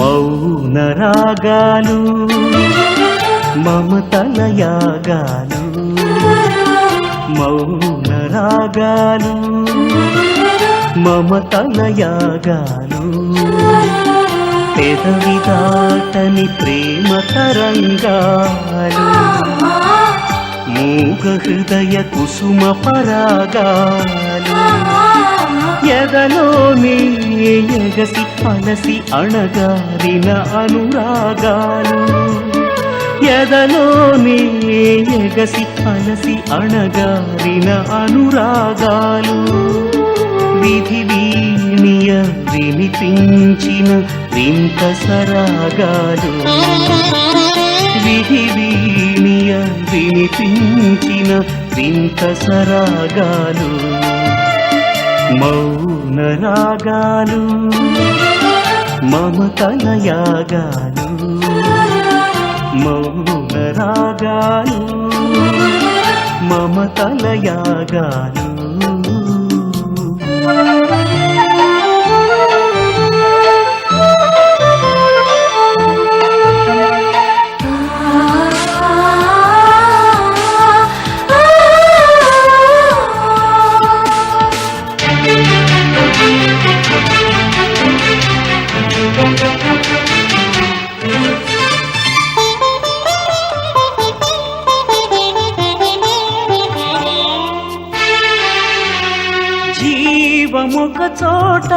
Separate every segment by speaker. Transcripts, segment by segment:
Speaker 1: మౌన రాగాలు మమతల యాగాలు మౌన రాగాలు మమతల యాగాలు పెదవి దాటని ప్రేమ తరంగాలు మూగ హృదయ కుసుమ పరాగాలు. ఎదలో నీ ఎగసి అలసి అణగారిన అనురాగాలు. ఎదలో నీ ఎగసి అలసి అణగారిన అనురాగాలు. విధి వీణియ వినిపించిన వింత సరాగాలు. విధి వీణియ వినిపించిన వింత సరాగాలు. మౌ మౌన రాగాలు మమతల యాగాలు మౌన రాగాలు మమతల యాగాలు జీవమొక చోట.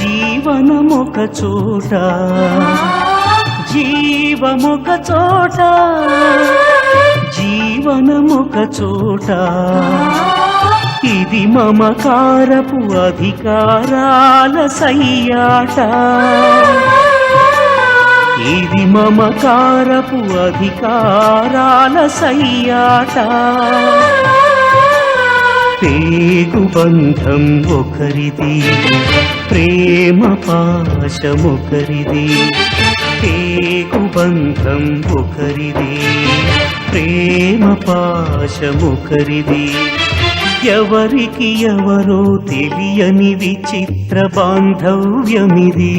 Speaker 1: జీవనమొక చోట. జీవమొక చోట. జీవనమొక చోట. ఇది మమకారపు అధికారాల సయ్యాట. ఇది మమకారపు అధికారాల సయ్యాట. పేగు బంధం ఒకరిది ప్రేమ పాశమొకరిది పేగు బంధం ఒకరిది ప్రేమ పాశమొకరిది ఎవరికి ఎవరో తెలియని విచిత్ర బాంధవ్యమిది.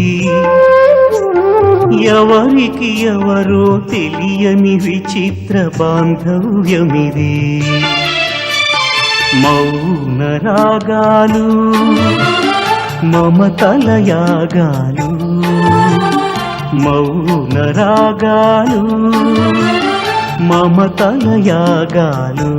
Speaker 1: ఎవరికి ఎవరో తెలియని విచిత్ర బాంధవ్యమిది. మౌన రాగాలు మమతల యాగాలు మౌన రాగాలు మమతల యాగాలు